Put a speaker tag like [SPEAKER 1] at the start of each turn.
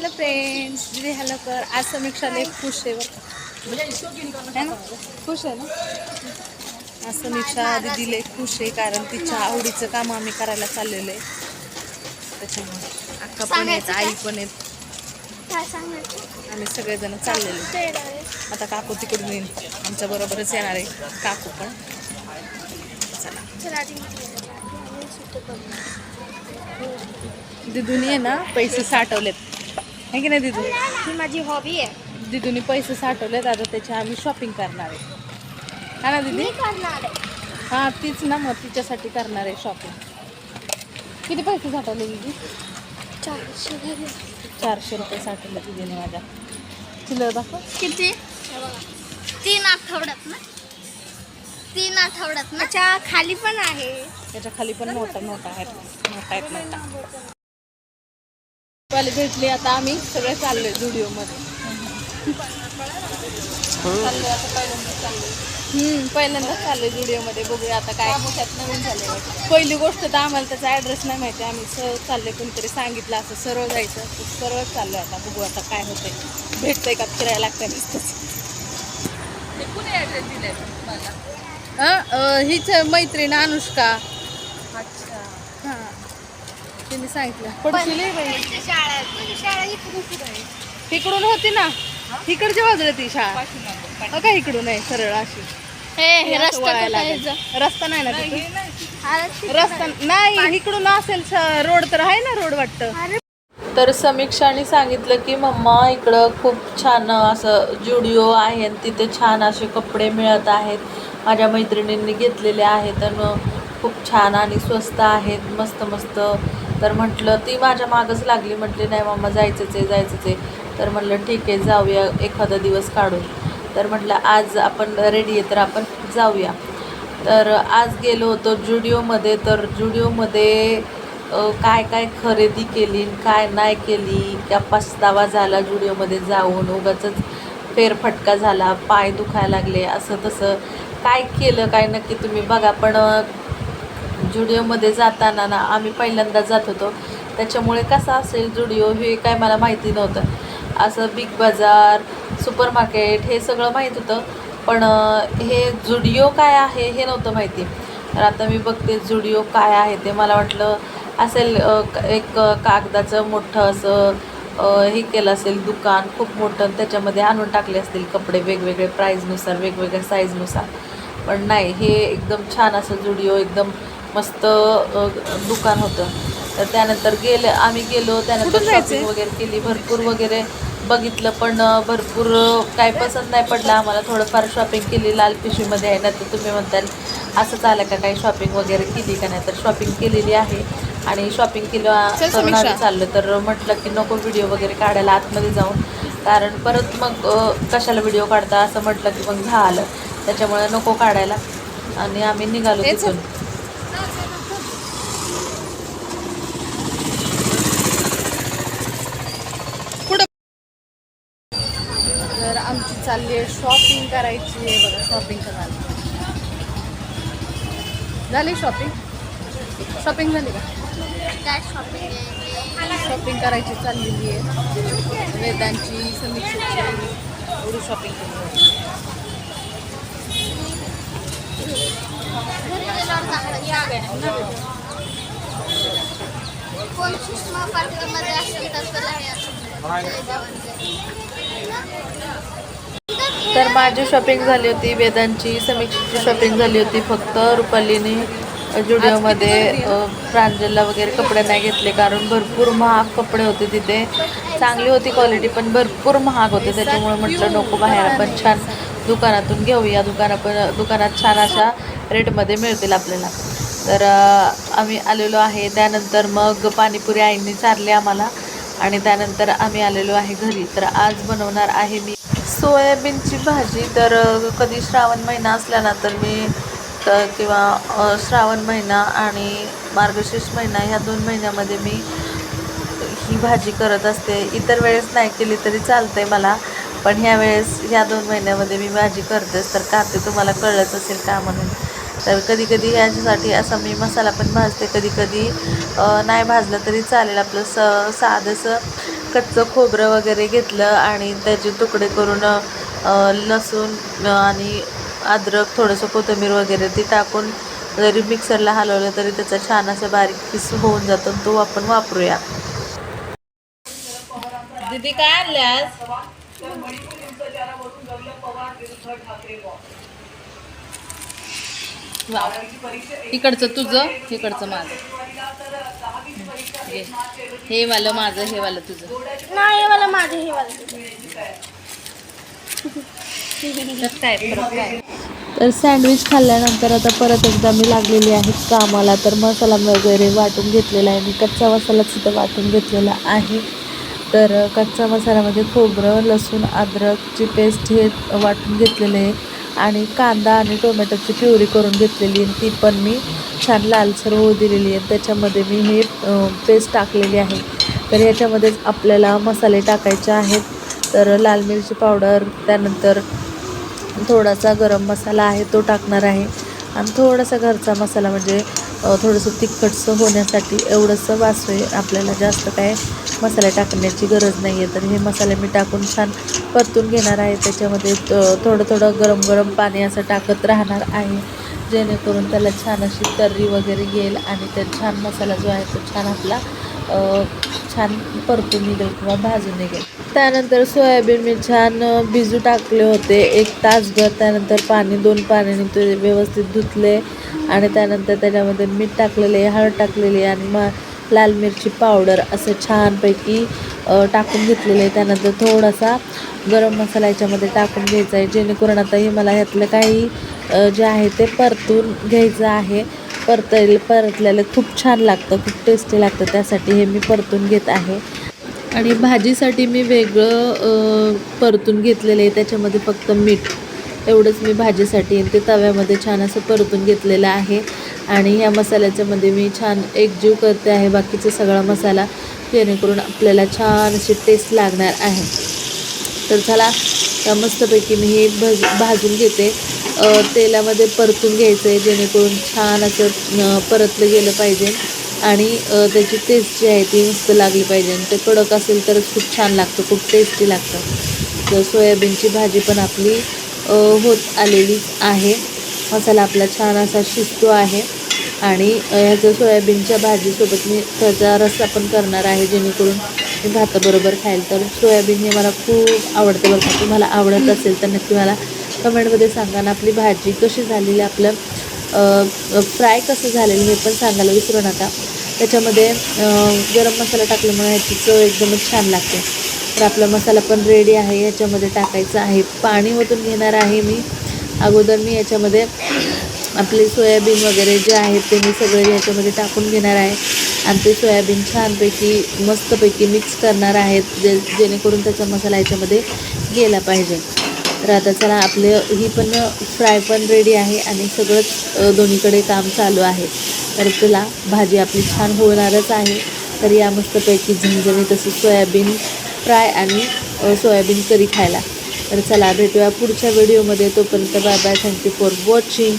[SPEAKER 1] Hello friends दिदी hello कर. आज समीक्षा लई खुश आहे बरं. है ना? खुश आहे ना? आज समीक्षा दिदी लई खुश आहे कारण तिच्या आवडीचं काम आम्ही करायला चाललेलो आहे. त्याच्यामुळे अक्का पण आहेत आई पण आहेत. आम्ही सगळेजण चाललेलो. आता काकू तिकडून येईल आमच्या बरोबरच येणार आहे काकू पण. चला. दिदूनी आहे ना पैसे साठवलेत. है की नाही दिदू?
[SPEAKER 2] ही माझी हॉबी आहे.
[SPEAKER 1] दिदूनी पैसे साठवलेत आता त्याची आम्ही शॉपिंग करणार आहे. हा ना दिदी?
[SPEAKER 2] करणार आहे.
[SPEAKER 1] हा तीच ना मग तिच्यासाठी करणार आहे शॉपिंग किती पैसे साठवले दिदी?
[SPEAKER 2] चारशे.
[SPEAKER 1] चारशे रुपये साठवले दिदीने माझ्या. चिल्लर दाखव.
[SPEAKER 2] किती? तीन आठवड्यात ना? तीन आठवड्यात ना? खाली पण आहे.
[SPEAKER 1] त्याच्याखाली पण मोठा मोठा आहेत. मोठा आहेत मोठा. वाले भेटले आता आम्ही सगळे चाललोय जुडिओमध्ये. चाललोय आता पहिल्यांदा चाललोय. हम्म. पहिल्यांदाच चाललोय जुडिओमध्ये बघूया आता काय त्यात नवीन झाले पहिली गोष्ट तर आम्हाला त्याचा ॲड्रेस नाही माहिती आम्ही सहज चाललोय कोणतरी सांगितलं असं सरळ जायचं तर सरळ चाललोय आता बघू आता काय होतंय. भेटतंय का फिरायला लागतंय नुसतंच. अं, हीच मैत्रीण अनुष्का. हां तिने सांगितलं. पडशील बाई
[SPEAKER 2] तुझी शाळा आहे तुझी शाळा इकडून आहे.
[SPEAKER 1] इकडून होती ना? इकडच्या बाजूला ती शाळा. हो का इकडून आहे? सरळ अशी.
[SPEAKER 2] हे
[SPEAKER 1] असं
[SPEAKER 2] रस्ता
[SPEAKER 1] वळायला
[SPEAKER 2] कुठं आहे
[SPEAKER 1] लागायचं. रस्ता नाही ना तिथे?
[SPEAKER 2] अरे
[SPEAKER 1] रस्ता नाही. इकडून असेल रोड तर आहे ना रोड वाटतं.
[SPEAKER 2] अरे
[SPEAKER 1] तर समीक्षाने सांगितलं की मम्मा इकडं खूप छान असं जुडिओ आहे आणि तिथे छान असे कपडे मिळत आहेत. माझ्या मैत्रिणींनी घेतलेले आहेत आणि खूप छान आणि स्वस्त आहेत. मस्त मस्त तर म्हटलं ती माझ्या मागंच लागली. म्हटली नाही मामा जायचंच आहे जायचंच आहे तर म्हटलं ठीक आहे जाऊया एखादा दिवस काढून. तर म्हटलं आज आपण रेडी आहे तर आपण जाऊया. तर आज गेलो होतो जुडिओमध्ये. तर जुडिओमध्ये काय काय खरेदी केली काय नाही केली का पस्तावा झाला जुडिओमध्ये जाऊन. उगाच फेरफटका झाला पाय दुखायला लागले असं तसं. काय केलं काय नक्की तुम्ही बघा. पण जुडिओमध्ये जाताना ना आम्ही पहिल्यांदा जात होतो. त्याच्यामुळे कसं असेल जुडिओ हे काय मला माहिती नव्हतं. असं बिग बाजार सुपर मार्केट हे सगळं माहीत होतं. पण हे जुडिओ काय आहे हे नव्हतं माहिती. तर आता मी बघते जुडिओ काय आहे ते. मला वाटलं असेल एक कागदाचं मोठं असं हे केलं असेल दुकान खूप मोठं. आणि त्याच्यामध्ये आणून टाकले असतील कपडे वेगवेगळे प्राईजनुसार वेगवेगळ्या साईजनुसार पण नाही हे एकदम छान असं जुडिओ एकदम मस्त दुकान होतं. तर त्यानंतर गेले आम्ही गेलो त्यानंतर शॉपिंग वगैरे केली भरपूर वगैरे बघितलं पण भरपूर काय पसंत नाही पडलं आम्हाला. थोडंफार शॉपिंग केली लाल पिशवीमध्ये आहे ना तर तुम्ही म्हणताल असंच आलं का काही शॉपिंग वगैरे केली का नाही? तर शॉपिंग केलेली आहे. आणि शॉपिंग केलं करून आम्ही चाललं. तर म्हटलं की नको व्हिडिओ वगैरे काढायला आतमध्ये जाऊन. कारण परत मग कशाला व्हिडिओ काढता? असं म्हटलं की मग झालं. त्याच्यामुळे नको काढायला. आणि आम्ही निघालो तिथून तर आमची चालली आहे शॉपिंग करायची आहे बघा शॉपिंग करायला झाली. शॉपिंग शॉपिंग झाली का?
[SPEAKER 2] काय शॉपिंग आहे?
[SPEAKER 1] शॉपिंग करायची चाललेली आहे. वेदांची समीक्षेची एवढी शॉपिंग केली.
[SPEAKER 2] कोण सुषमा असेल तर त्याला हे असेल.
[SPEAKER 1] तर माझी शॉपिंग झाली होती वेदांची समीक्षेची शॉपिंग झाली होती. फक्त रुपालीने जुडिओमध्ये प्रांजलला वगैरे कपडे नाही घेतले कारण भरपूर महाग कपडे होते तिथे. चांगली होती क्वालिटी पण भरपूर महाग होते. त्याच्यामुळे म्हटलं नको बाहेर आपण छान दुकानातून घेऊया. दुकाना पण दुकानात छान अशा रेटमध्ये मिळतील आपल्याला. तर आम्ही आलेलो आहे. त्यानंतर मग पाणीपुरी आईंनी चारली आम्हाला आणि त्यानंतर आम्ही आलेलो आहे घरी. तर आज बनवणार आहे मी सोयाबीनची भाजी तर कधी श्रावण महिना असला ना तर मी तर किंवा श्रावण महिना आणि मार्गशीर्ष महिना ह्या दोन महिन्यामध्ये मी ही भाजी करत असते. इतर वेळेस नाही केली तरी चालते मला पण ह्या वेळेस ह्या दोन महिन्यामध्ये मी भाजी करतेच तर का ते तुम्हाला कळलंच असेल का म्हणून. तर कधी कधी ह्याच्यासाठी असा मी मसाला पण भाजते. कधी कधी नाही भाजलं तरी चालेल. आपलं स साधंसं कच्चं खोबरं वगैरे घेतलं आणि त्याचे तुकडे करून लसूण आणि अद्रक थोडंसं कोथिंबीर वगैरे ती टाकून जरी मिक्सरला हलवलं तरी त्याचा छान असं बारीक पीस होऊन जातो तो आपण वापरूया. दीदी काय आणल्यास.
[SPEAKER 3] इकडचं तुझं इकडचं माझं. घे. हे वालं माझं हे वालं तुझं.
[SPEAKER 2] नाही माझे हे वाले
[SPEAKER 3] काय फरक काय?
[SPEAKER 1] तर सँडविच खाल्ल्यानंतर आता परत एकदा मी लागलेली आहे कामाला तर मसाला वगैरे वाटून घेतलेला आहे. मी कच्चा मसाला सुद्धा वाटून घेतलेला आहे. तर कच्चा मसाल्यामध्ये खोबरं लसूण अद्रकची पेस्ट हे वाटून घेतलेले आहे. आणि कांदा आणि टोमॅटोची प्युरी करून घेतलेली आहे. ती पण मी छान लालसर होऊ दिलेली आहे. त्याच्यामध्ये मी हे पेस्ट टाकलेली आहे. तर याच्यामध्येच आपल्याला मसाले टाकायचे आहेत. तर लाल मिरची पावडर त्यानंतर थोडासा गरम मसाला आहे तो टाकणार आहे. आणि थोडासा घरचा मसाला म्हणजे थोडंसं तिखटसं होण्यासाठी एवढंसं वासू आहे आपल्याला जास्त काय मसाले टाकण्याची गरज नाही आहे तर हे मसाले मी टाकून छान परतून घेणार आहे. त्याच्यामध्ये थोडं थोडं गरम गरम पाणी असं टाकत राहणार आहे. जेणेकरून त्याला छान अशी तर्री वगैरे येईल आणि त्या छान मसाला जो आहे तो छान आपला छान परतून निघेल किंवा भाजून निघेल. त्यानंतर सोयाबीन मी छान भिजू टाकले होते एक तासभर. त्यानंतर पाणी दोन पाण्याने ते व्यवस्थित धुतले. आणि त्यानंतर त्याच्यामध्ये मीठ टाकलेले हळद टाकलेली आणि मग लाल मिरची पावडर असं छानपैकी टाकून घेतलेलं आहे. त्यानंतर थोडासा गरम मसाला याच्यामध्ये टाकून घ्यायचा आहे जेणेकरून आता हे मला ह्यातलं काही जे आहे ते परतून घ्यायचं आहे. परतले परतलेलं खूप छान लागतं खूप टेस्टी लागतं. त्यासाठी हे मी परतून घेत आहे. आणि भाजीसाठी मी वेगळं परतून घेतलेलं आहे. त्याच्यामध्ये फक्त मीठ. एवढंच मी भाजीसाठी आणि ते तव्यामध्ये छान असं परतून घेतलेलं आहे. आणि ह्या मसाल्याच्यामध्ये मी छान एकजीव करते आहे. बाकीचा सगळा मसाला जेणेकरून आपल्याला छान अशी टेस्ट लागणार आहे. तर चला मस्तपैकी मी हे भज भाजून घेते. तेलामध्ये परतून घ्यायचं आहे जेणेकरून छान असं परतलं गेलं पाहिजे. आणि त्याची टेस्ट जी आहे ती मस्त लागली पाहिजे. आणि ते कडक असेल तरच खूप छान लागतं खूप टेस्टी लागतं. तर सोयाबीनची भाजी पण आपली होत आलेलीच आहे. मसाला आपला छान असा शिजतो आहे. आणि ह्याचं सोयाबीनच्या भाजीसोबत मी त्याचा रस्सा पण करणार आहे जेणेकरून मी भाताबरोबर खाईल. तर सोयाबीन हे मला खूप आवडतं बरं का. तुम्हाला आवडत असेल तर नक्की मला कमेंटमध्ये सांगा ना आपली भाजी कशी झालेली आपलं फ्राय कसं झालेलं हे पण सांगायला विसरू नका. त्याच्यामध्ये गरम मसाला टाकल्यामुळे ह्याची चव एकदमच छान लागते. तर आपला मसाला पण रेडी आहे. याच्यामध्ये टाकायचं आहे. पाणी ओतून घेणार आहे मी. अगोदर मी याच्यामध्ये आपले सोयाबीन वगैरे जे आहेत ते मी सगळे याच्यामध्ये टाकून घेणार आहे. आणि ते सोयाबीन छानपैकी मस्तपैकी मिक्स करणार आहेत. जे जेणेकरून त्याचा मसाला याच्यामध्ये गेला पाहिजे. तर आता चला आपले ही पण फ्राय पण रेडी आहे आणि सगळंच दोन्हीकडे काम चालू आहे. तर चला भाजी आपली छान होणारच आहे. तर या मस्तपैकी झणझणीत तसं सोयाबीन फ्राय आणि सोयाबीन करी खायला. तर चला भेटूया पुढच्या व्हिडिओमध्ये. तोपर्यंत bye bye. Thank you for watching